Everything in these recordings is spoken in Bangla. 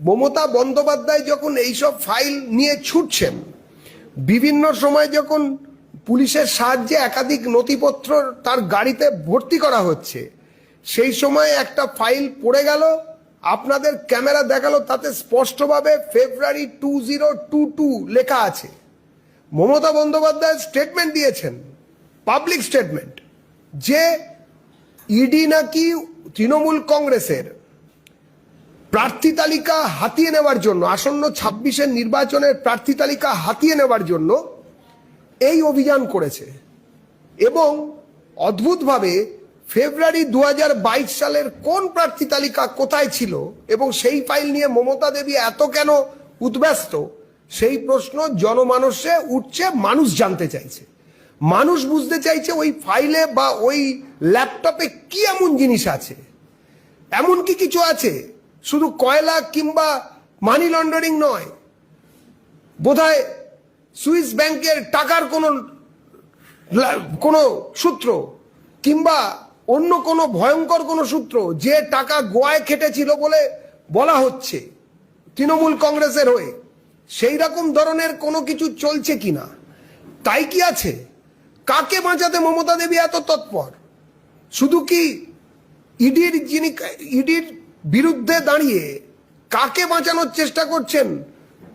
মমতা বন্দ্যোপাধ্যায় যখন এইসব ফাইল নিয়ে ছুটছেন, বিভিন্ন সময় যখন পুলিশের সাহায্যে একাধিক নথিপত্র তার গাড়িতে ভর্তি করা হচ্ছে, সেই সময় একটা ফাইল পড়ে গেল, আপনাদের ক্যামেরা দেখাল, তাতে স্পষ্টভাবে February two zero two two লেখা আছে। মমতা বন্দ্যোপাধ্যায় স্টেটমেন্ট দিয়েছেন পাবলিক স্টেটমেন্ট যে ইডি নাকি তৃণমূল কংগ্রেসের প্রার্থী তালিকা হাতিয়ে নেওয়ার জন্য, আসন্ন ছাব্বিশের নির্বাচনের প্রার্থী তালিকা হাতিয়ে নেওয়ার জন্য এই অভিযান করেছে। এবং অদ্ভুতভাবে ফেব্রুয়ারি দু হাজার বাইশ সালের কোন প্রার্থী তালিকা কোথায় ছিল এবং সেই ফাইল নিয়ে মমতা দেবী এত কেন উদ্ব্যস্ত, সেই প্রশ্ন জনমানসে উঠছে, মানুষ জানতে চাইছে। মানুষ বুঝতে চাইছে ওই ফাইলে বা ওই ল্যাপটপে কি এমন জিনিস আছে? এমন কি কিছু আছে শুধু কয়লা কিংবা মানি লন্ডারিং নয়, বোধহয় সুইস ব্যাংকের টাকার কোনো কোনো সূত্র কিংবা অন্য কোনো ভয়ঙ্কর কোনো সূত্র যে টাকা গোয়ায় খেটেছিল বলে বলা হচ্ছে তৃণমূল কংগ্রেসের হয়ে, সেই রকম ধরনের কোনো কিছু চলছে কিনা তাই কি আছে? কাকে বাঁচাতে মমতা দেবী এত তৎপর? শুধু কি ইডির যিনি, ইডির বিরুদ্ধে দাঁড়িয়ে কাকে বাঁচানোর চেষ্টা করছেন,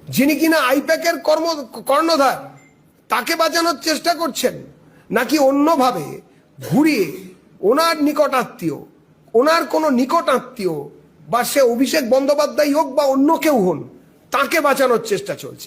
যিনি কিনা আইপ্যাকের কর্ম, কর্ণধার, তাকে বাঁচানোর চেষ্টা করছেন, নাকি অন্যভাবে ঘুরিয়ে ওনার নিকট আত্মীয়, ওনার কোনো নিকট আত্মীয়, বা সে অভিষেক বন্দ্যোপাধ্যায় হোক বা অন্য কেউ হন, তাকে বাঁচানোর চেষ্টা চলছে?